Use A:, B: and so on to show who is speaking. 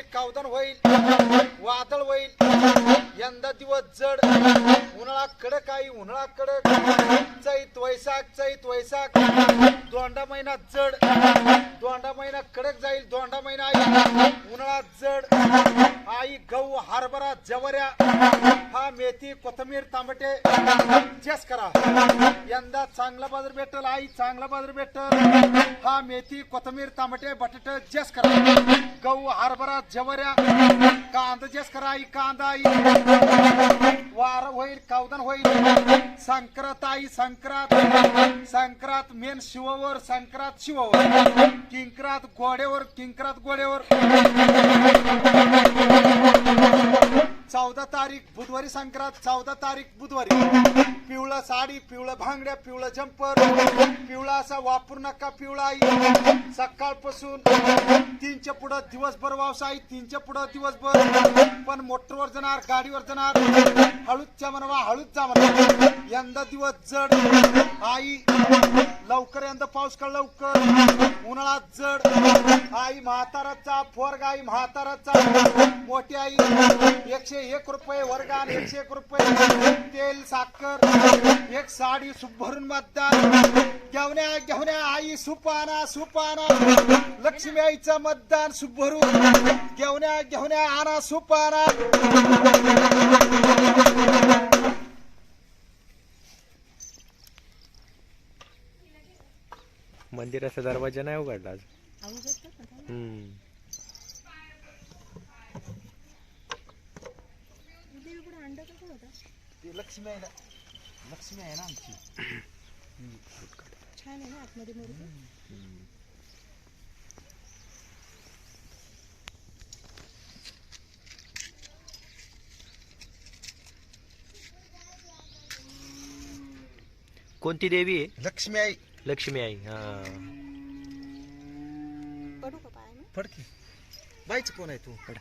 A: होईल कावदन होईल वादळ होईल यंदा दिवस जड उन्हाळा कडक आई उन्हाळा कडक चैत वैशाख चैत वैशाख दोंडा महिना जड दोंडा महिना कडक जाईल दोंडा महिना आई उन्हाळा जड आई गहू हरभरा जवऱ्या हा मेथी कोथंबीर तांबटे चेस करा. यंदा चांगला बाजार भेटल आई चांगला बाजार भेटल. हा मेथी कोथमीर तांबटे बटाटे चेस करा. गहू हरभरा जवऱ्या. कांदा जस करा आई कांदा आई वार होईल कावदन होईल. संक्रांत आई संक्रांत. संक्रांत मेन शिववर संक्रांत शिववर. किंक्रांत गोड्यावर किंक्रांत गोड्यावर चौदा तारीख बुधवारी संक्रांत चौदा तारीख बुधवारी. पिवळा साडी पिवळं भांगड्या पिवळं जम्पर पिवळा असा वापरू नका पिवळा आई. सकाळपासून तीनच्या पुढं दिवसभर व्यवसाय तीनच्या पुढं दिवसभर. पण मोटरवर जाणार गाडीवर जाणार. हळूच्या म्हणा हळूच जा म्हणा यंदा दिवस जड. आई लवकर यंदा पाऊस काळ लवकर. उन्हाळा जड. आई म्हाताराचा फोरगा आई म्हाताराचा मोठी आई एकशे एक रुपये वर्गान एकशे एक रुपये. तेल साखर एक साडी सुप भरून मतदान. घेवण्या घेवण्या आई सुपाना सुपाना लक्ष्मी आईचं मतदान सुभरून घेवण्या घेवण्या आना सुपाना
B: मंदिराचा दरवाजा नाही उघडला आज? हम्म.
A: ते लक्ष्मी आहे ना लक्ष्मी आहे ना आमची.
C: छान आहे ना आतमध्ये मुर्गी
B: कोणती देवी आहे?
A: लक्ष्मी आई.
B: लक्ष्मी आई हा.
C: पडू का पायाने?
A: फडकी बाईच कोण आहे तू?
B: पडा.